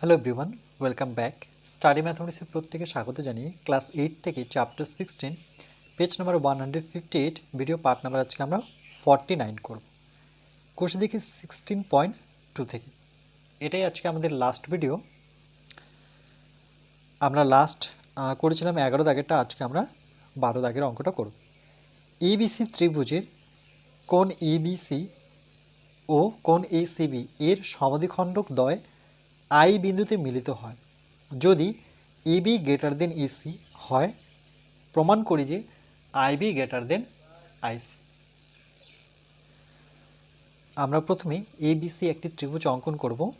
Hello everyone welcome back study ম্যাথমেটিক্সের প্রত্যেকে স্বাগত জানিয়ে ক্লাস এইট থেকে chapter sixteen page number one hundred fifty eight video part number আজকে আমরা ফর্টি নাইন করব। কোর্সে দেখি সিক্সটিন পয়েন্ট টু থেকে। এটাই আজকে আমাদের লাস্ট ভিডিও আমরা লাস্ট করেছিলাম এগারো দাগেরটা, আজকে আমরা বারো দাগের অঙ্কটা করব। এবিসি ত্রিভুজের কোন এবিসি ও কোন এসিবি এর সমাধিখণ্ডক দ্বয় আই বিন্দুতে মিলিত হয়। যদি এবি গ্রেটার দেন এসি হয়, প্রমাণ করি যে আইবি গ্রেটার দেন আইসি আমরা প্রথমে এবিসি একটি ত্রিভুজ অঙ্কন করব,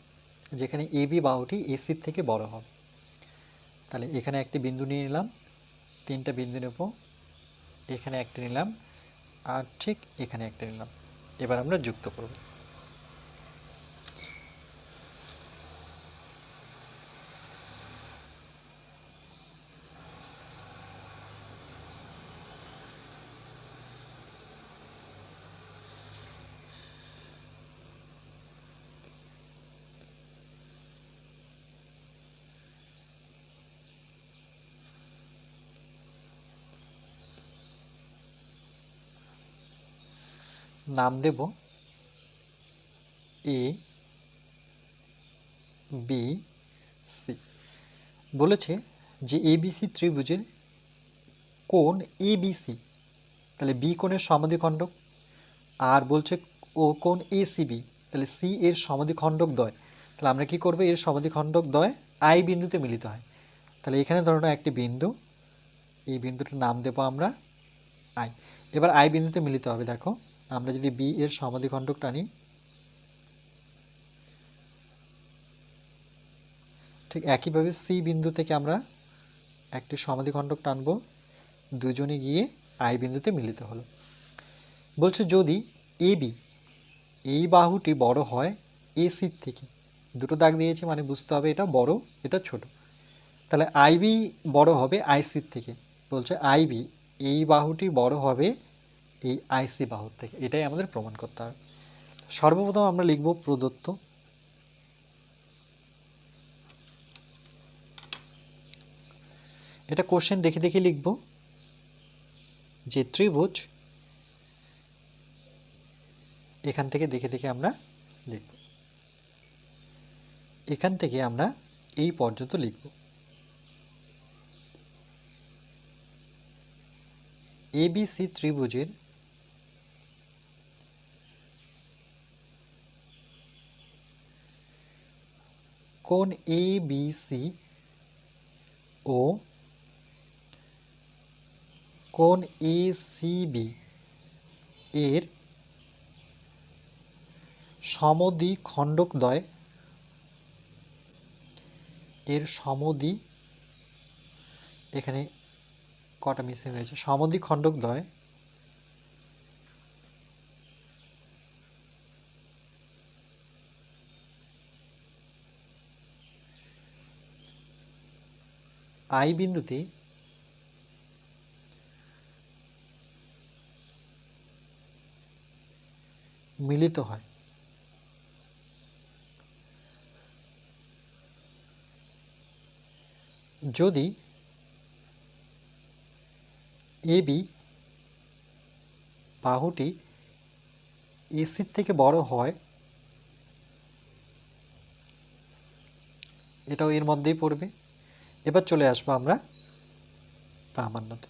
যেখানে এবি বাহুটি এসির থেকে বড় হবে। তাহলে এখানে একটি বিন্দু নিয়ে নিলাম, তিনটা বিন্দু নেব, এখানে একটা নিলাম, আর ঠিক এখানে একটা নিলাম। এবার আমরা যুক্ত করব। নাম দেব এ, বি, সি। বলেছে যে এবিসি ত্রিভুজের কোণ এবিসি তাহলে বি কোণের সমাধিখণ্ডক, আর বলছে ও কোণ এসিবি তাহলে সি এর সমাধিখণ্ডক দ্বয় তাহলে আমরা কি করব? এর সমাধিখণ্ডক দ্বয় আই বিন্দুতে মিলিত হয়। তাহলে এখানে ধরো একটি বিন্দু, এই বিন্দুটার নাম দেবো আমরা আই। এবার আই বিন্দুতে মিলিত হবে, দেখো। আমরা যদি বি এর সমাধিখণ্ডক টানি, ঠিক একইভাবে সি বিন্দু থেকে আমরা একটি সমাধিখণ্ডক টানব, দুজনে গিয়ে আই বিন্দুতে মিলিত হলো। বলছে যদি এ বি এই বাহুটি বড় হয় এ সির থেকে, দুটো দাগ দিয়েছে মানে বুঝতে হবে এটা বড়, এটা ছোট। তাহলে আইবি বড় হবে আইসির থেকে, বলছে আইবি এই বাহুটি বড় হবে এই আইসি বাহুর থেকে, এটাই আমাদের প্রমাণ করতে হবে। সর্বপ্রথম আমরা লিখব প্রদত্ত। এটা কোশ্চেন দেখে দেখে লিখব যে ত্রিভুজ এখান থেকে দেখে দেখে আমরা লিখব। এখান থেকে আমরা এই পর্যন্ত লিখব। এবিসি ত্রিভুজের কোণ এ বি সি ও কোণ এ সি এর সমদ্বি খণ্ডকদ্বয় এর সমদ্বি এখানে কটা মিসিং হয়েছে? সমদ্বি খণ্ডকদ্বয় আই বিন্দুতে মিলিত হয়। যদি এবি বাহুটি এসির থেকে বড় হয়, এটাও এর মধ্যেই পড়বে। এবার চলে আসব আমরা প্রামাণ্যতে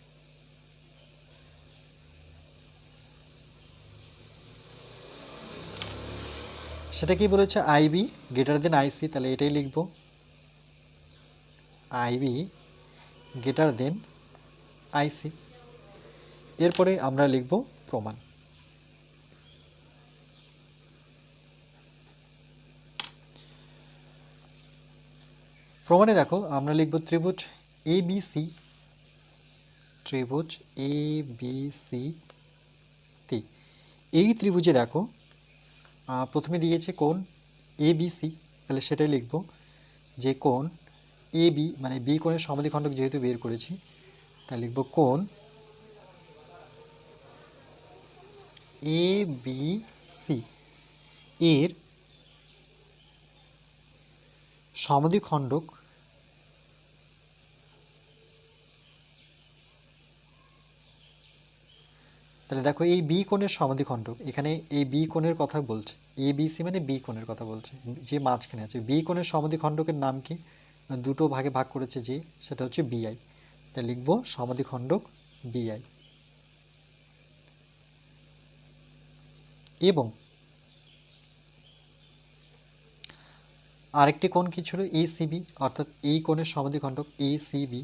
সেটা কি বলেছে? আইবি গ্রেটার দেন আইসি তাহলে এটাই লিখব। আইবি গ্রেটার দেন আইসি এরপরে আমরা লিখব প্রমাণ। প্রমাণে দেখো, আমরা লিখব ত্রিভুজ এ বি সি ত্রিভুজ এ বি সি তি এই ত্রিভুজে দেখো প্রথমে দিয়েছে কোণ এ বি সি তাহলে সেটাই লিখব যে কোণ এ বি মানে বি কোণের সমাধিখণ্ডক যেহেতু বের করেছি, তাই লিখব কোণ এ বি সি এর সমদ্বিখণ্ডক তাহলে দেখো এই বি কোণের সমাধিখণ্ডক এখানে এই বি কোণের কথা বলছে এ বি সি মানে বি কোণের কথা বলছে, যে মাঝখানে আছে। বি কোণের সমাধিখণ্ডকের নাম কি? দুটো ভাগে ভাগ করেছে যে, সেটা হচ্ছে বিআই তাই লিখব সমাধিখণ্ডক বিআই এবং আরেকটি কোণ কি ছিল? এসিবি অর্থাৎ এই কোণের সমাধিখণ্ডক এসিবি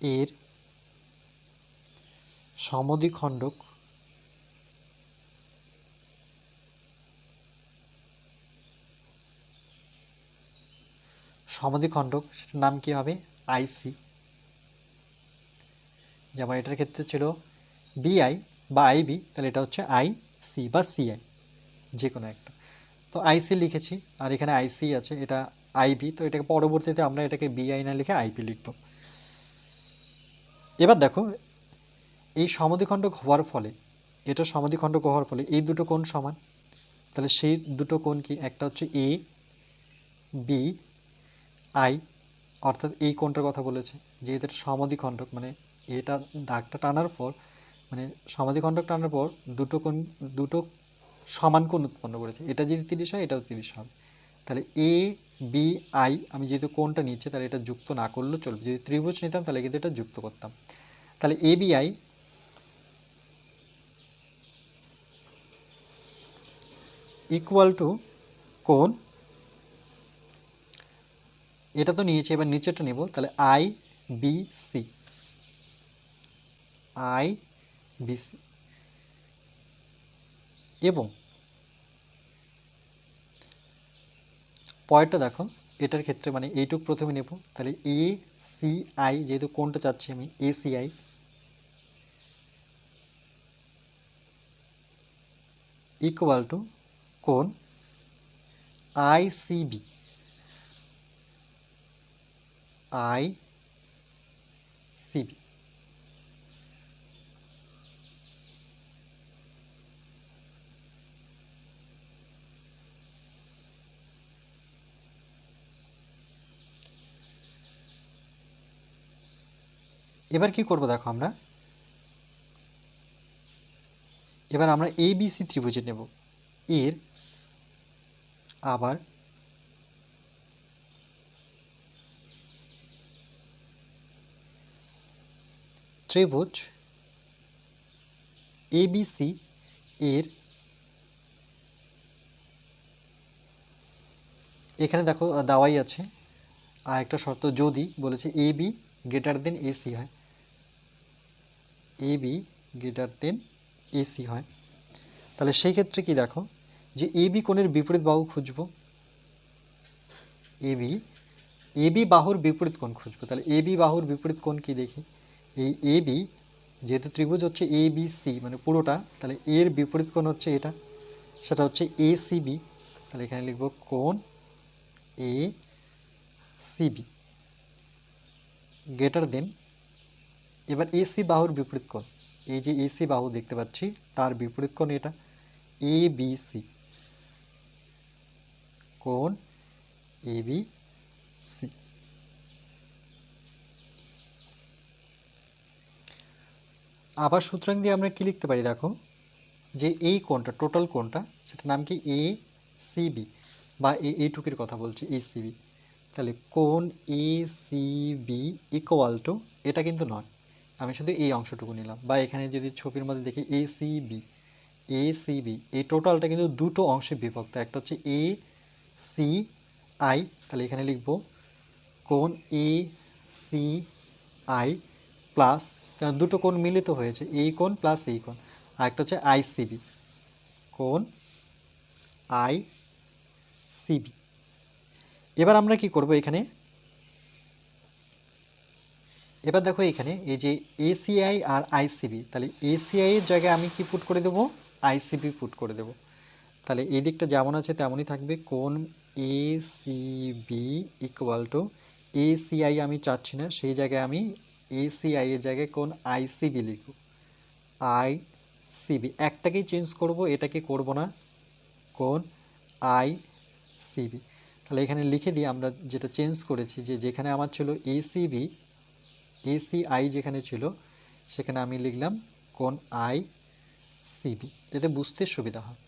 এর সমদ্বিখণ্ডক সমদ্বিখণ্ডক, সেটার নাম কি হবে? আইসি যেমন এটার ক্ষেত্রে ছিল বিআই বা আইবি তাহলে এটা হচ্ছে আই সি বা সিআই যে কোনো একটা। তো আইসি লিখেছি, আর এখানে আইসি আছে, এটা আইবি তো এটাকে পরবর্তীতে আমরা এটাকে বিআই না লিখে আইপি লিখব। এবার দেখো, এই সমাধিখণ্ডক হওয়ার ফলে, এটা সমাধিখণ্ডক হওয়ার ফলে এই দুটো কোণ সমান। তাহলে সেই দুটো কোণ কি? একটা হচ্ছে এ বি আই অর্থাৎ এই কোণটার কথা বলেছে। যে এটা সমাধিখণ্ডক মানে এটা দাগটা টানার পর মানে সমাধিখণ্ডক টানার পর দুটো কোণ, দুটো সমান কোণ উৎপন্ন করেছে। এটা যদি তিরিশ হয়, এটাও তিরিশ হবে। তাহলে এ বি আই আমি যেহেতু কোনটা নিচ্ছি, তাহলে এটা যুক্ত না করলেও চলবে। যদি ত্রিভুজ নিতাম, তাহলে কিন্তু এটা যুক্ত করতাম। তাহলে A B I equal to কোন এটা তো নিয়েছি, এবার নিচেরটা নেব। তাহলে I B C I B C এবং পরেরটা দেখো, এটার ক্ষেত্রে মানে এইটুক প্রথমে নেব। তাহলে এ সি আই যেহেতু কোনটা চাচ্ছি আমি? A C I equal to কোন I C B I C এবার কি করব দেখো আমরা? এবার আমরা এ বি সি ত্রিভুজে নেব। এর আবার ত্রিভুজ এ এবিসি এর এখানে দেখো দাওয়াই আছে। আর একটা শর্ত যদি বলেছে A B greater than AC হয়। A B greater than AC হয়। তাহলে সেই ক্ষেত্রে কি দেখো, যে এ বি কোণের বিপরীত বাহু খুঁজব। এ বি এ বি বাহুর বিপরীত কোণ খুঁজবো। তাহলে এ বি বাহুর বিপরীত কোণ কি দেখি? এই এ বি যেহেতু ত্রিভুজ হচ্ছে এ বি সি মানে পুরোটা, তাহলে এর বিপরীত কোণ হচ্ছে এটা। সেটা হচ্ছে এ সি বি তাহলে এখানে লিখব কোণ এ সিবি গ্রেটার দেন এবার এসি বাহুর বিপরীত কোণ। এই যে এসি বাহু দেখতে পাচ্ছি, তার বিপরীত কোণ এটা। এ বি সি কোণ এ বি সি আবার সুতরাং দিয়ে আমরা কি লিখতে পারি দেখো? যে এই কোণটা, টোটাল কোণটা, সেটার নাম কি? এ সিবি বা এ এইটুকের কথা বলছি এ সিবি তাহলে কোণ A C B equal to এটা কিন্তু নয়। আমি শুধু এই অংশটুকু নিলাম। বা এখানে যদি ছবির মধ্যে দেখি A C B A C B এই টোটালটা কিন্তু দুটো অংশে বিভক্ত। একটা হচ্ছে এ সি আই তাহলে এখানে লিখব কোন এ সি আই প্লাস দুটো কোণ মিলিত হয়েছে, এই কোণ প্লাস এই কোণ। আর একটা হচ্ছে আইসিবি কোণ আই সিবি এবার আমরা কি করব এখানে? এবার দেখো এখানে, এই যে এসিআই আর আইসিবি তাহলে এসিআই এর জায়গায় আমি কি পুট করে দেব? আইসিবি পুট করে দেব। তাহলে এই দিকটা যেমন আছে তেমনই থাকবে। কোন ACB CB equal to ACI আমি চাচ্ছি না, সেই জায়গায় আমি এসিআই এর জায়গায় কোন আইসিবি লিখব। আই সিবি একটাকেই চেঞ্জ করব, এটাকে করব না। কোন আই সিবি তাহলে এখানে লিখে দিই, আমরা যেটা চেঞ্জ করেছি, যে যেখানে আমার ছিল এসিবি এসিআই যেখানে ছিল, সেখানে আমি লিখলাম কোণ আই সিবি এতে বুঝতে সুবিধা হয়।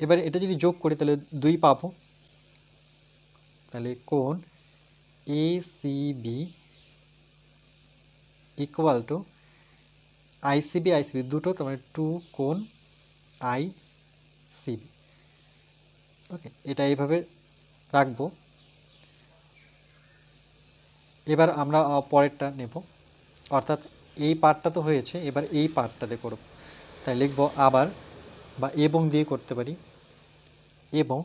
এবার এটা যদি যোগ করি, তাহলে দুই পাবো। তাহলে কোণ A CB equal to ICB ICB দুটো, তার মানে টু কোণ আই সিবি ওকে এটা এইভাবে রাখব। এবার আমরা পরেরটা নেব। অর্থাৎ এই পার্টটা তো হয়েছে, এবার এই পার্টটাতে করব। তাই লিখব আবার বা এবং দিয়ে করতে পারি। এবং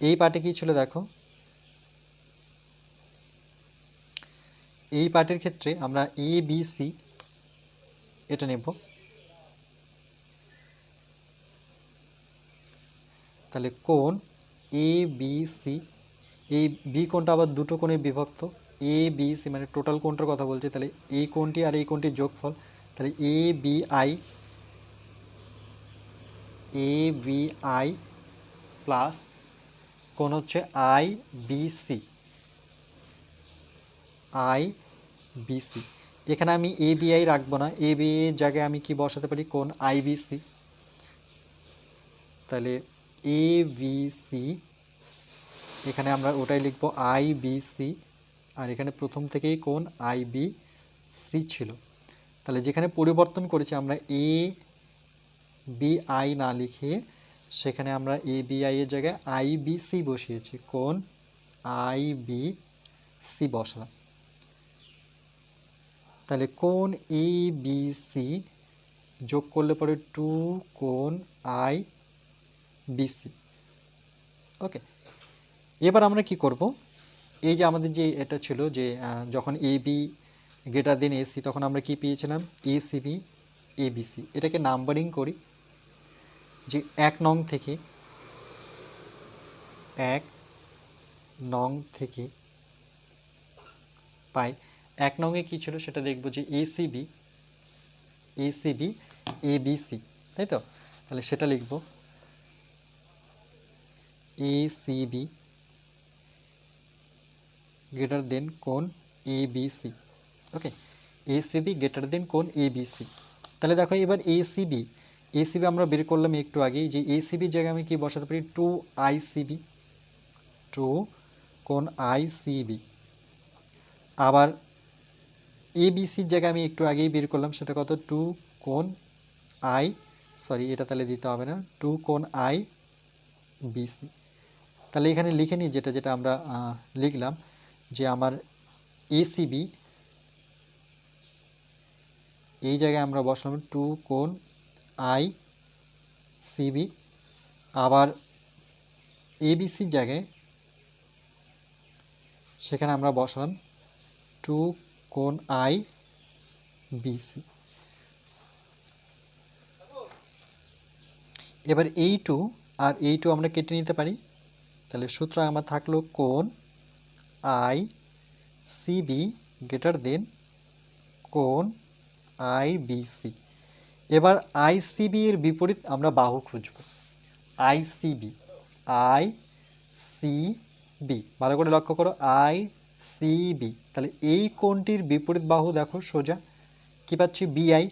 এই পার্টে কী ছিল দেখো? এই পার্টের ক্ষেত্রে আমরা এ বি সি এটা নেব। তাহলে কোন এ বি সি এই বি কোনটা আবার দুটো কোণে বিভক্ত। এ বি সি মানে টোটাল কোণটার কথা বলছি, তাহলে এই কোণটি আর এই কোণটির যোগফল? তাহলে A B I A B I plus কোণ হচ্ছে I B C I B C এখানে আমি এ বি আই রাখব না। এ বি জায়গায় আমি কি বসাতে পারি? কোন আই বি সি তাহলে এ বি সি এখানে আমরা ওটাই লিখব আই বি সি আর এখানে প্রথম থেকেই কোন আই বি সি ছিল। তাহলে যেখানে পরিবর্তন করেছি আমরা এ বি আই না লিখে সেখানে আমরা এ বি আই এর জায়গায় আই বি সি বসিয়েছি। কোন আই বি সি বসালাম। তাহলে কোন এ বি সি যোগ করলে পরে টু কোন আই বি সি। ওকে, এবার আমরা কি করব? এই যে আমাদের যে এটা ছিল যে যখন A B greater than AC তখন আমরা কি পেয়েছিলাম? A CB A B C এটাকে নাম্বারিং করি। যে এক নং থেকে, এক নং থেকে পাই। এক নংয়ে কী ছিল? সেটা দেখব যে এসিবি এসিবি এবিসি তাই তো? তাহলে সেটা লিখব। এসিবি গ্রেটার দেন কোন ABC okay ACB greater than কোন এবিসি তাহলে দেখো এবার এসিবি এসিবি আমরা বের করলাম একটু আগেই যে এসিবি জায়গায় আমি কি বসাতে পারি? টু আইসিবি টু কোন আইসিবি আবার এবিসির জায়গায় আমি একটু আগেই বের করলাম, সেটা কত? টু কোন আই সরি এটা তাহলে দিতে হবে না। টু কোন আই বিসি তাহলে এখানে লিখে নিই যেটা যেটা আমরা লিখলাম। যে আমার এসিবি এই জায়গায় আমরা বসলাম টু কোন আই সিবি আবার এবিসির জায়গায় সেখানে আমরা বসালাম টু কোন আই বিসি এবার এই টু আর এই টু আমরা কেটে নিতে পারি। তাহলে সূত্র আমার থাকল কোন আই সিবি গ্রেটার দেন কোন আই বিসি এবার আইসিবি এর বিপরীত আমরা বাহু খুঁজব। ICB I C B. ভালো করে লক্ষ্য করো, আই সি বি। তাহলে এই কোণটির বিপরীত বাহু দেখো সোজা। কি পাচ্ছি? বিআই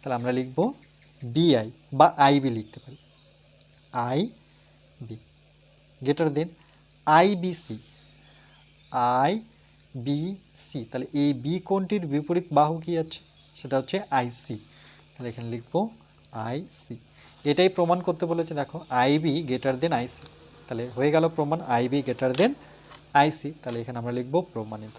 তাহলে আমরা লিখব বিআই বা আইবি লিখতে পারি। I B, greater than I B C. I B C তাহলে এই বি কোণটির বিপরীত বাহু কী আছে? সেটা হচ্ছে আইসি তাহলে এখানে লিখব আইসি এটাই প্রমাণ করতে বলেছে, দেখো আইবি গ্রেটার দেন আইসি তাহলে হয়ে গেল প্রমাণ আইবি গ্রেটার দেন আইসি তাহলে এখানে আমরা লিখব প্রমাণিত।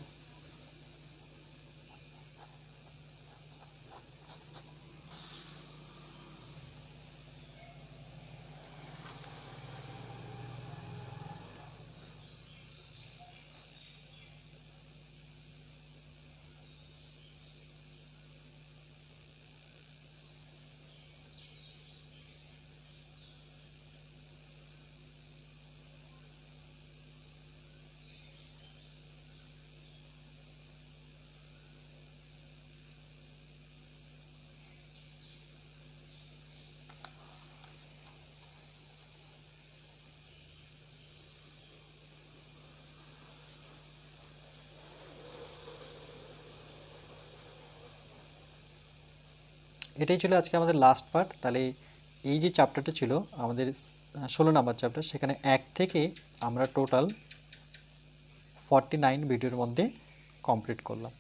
এটাই ছিল আজকে আমাদের লাস্ট পার্ট তাহলে এই যে চ্যাপ্টারটা ছিল, আমাদের ষোলো নাম্বার চ্যাপ্টার সেখানে এক থেকে আমরা টোটাল ফর্টি নাইন ভিডিওর মধ্যে কমপ্লিট করলাম।